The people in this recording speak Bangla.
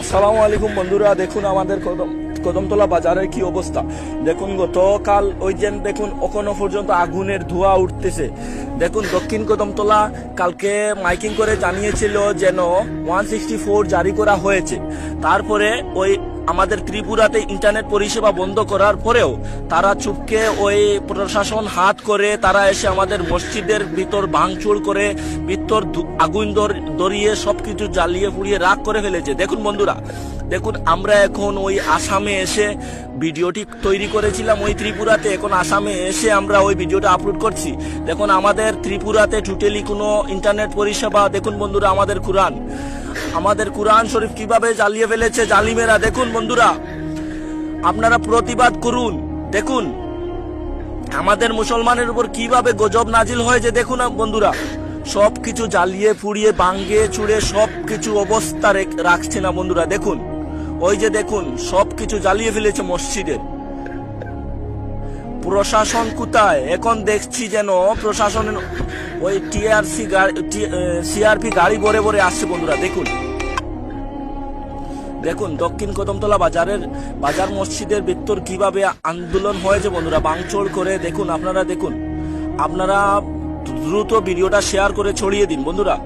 আসসালামু আলাইকুম বন্ধুরা, দেখুন আমাদের কদম কদমতলা বাজারের কি অবস্থা। দেখুন গতকাল ওই যে দেখুন, এখনও পর্যন্ত আগুনের ধোঁয়া উঠতেছে। দেখুন, দক্ষিণ কদমতলা কালকে মাইকিং করে জানিয়েছিল যেন ওয়ান সিক্সটি ফোর জারি করা হয়েছে। তারপরে ওই আমাদের ত্রিপুরাতে ইন্টারনেট পরিষেবা বন্ধ করার পরেও তারা চুপকে ওই প্রশাসন হাত করে, তারা এসে আমাদের মসজিদের ভিতর ভাঙচুর করে, ভিতর আগুন ধরিয়ে সবকিছু জ্বালিয়ে পুড়িয়ে রাগ করে ফেলেছে। দেখুন বন্ধুরা, দেখুন আমরা এখন ওই আসামে এসে ভিডিওটি তৈরি করেছিলাম ওই ত্রিপুরাতে। এখন আসামে এসে আমরা ওই ভিডিওটা আপলোড করছি। দেখুন আমাদের ত্রিপুরাতে টোটালি কোনো ইন্টারনেট পরিষেবা, দেখুন বন্ধুরা আমাদের কোরআন আমাদের কোরআন শরীফ কীভাবে জ্বালিয়ে ফেলেছে জালিমেরা, দেখুন বন্ধুরা। আপনারা প্রতিবাদ করুন, দেখুন। আমাদের মুসলমানের উপর কীভাবে গজব নাজিল হয়েছে, দেখুন বন্ধুরা। সব কিছু জ্বালিয়ে ফুড়িয়ে বাঙ্গে চুড়ে সব কিছু অবস্থা রাখছে না বন্ধুরা, দেখুন। ওই যে দেখুন সব কিছু জ্বালিয়ে ফেলেছে মসজিদের। প্রশাসন কোথায়? এখন দেখছি যেন প্রশাসনের ওই টিআরসি সিআরপি গাড়ি ভরে ভরে আসছে বন্ধুরা, দেখুন। দেখুন, দক্ষিণ কদমতলা বাজারের, বাজার মসজিদের ভিতর কীভাবে আন্দোলন হয়েছে বন্ধুরা, বাংচোর করে, দেখুন, আপনারা দেখুন। আপনারা দ্রুত ভিডিওটা শেয়ার করে ছড়িয়ে দিন, বন্ধুরা।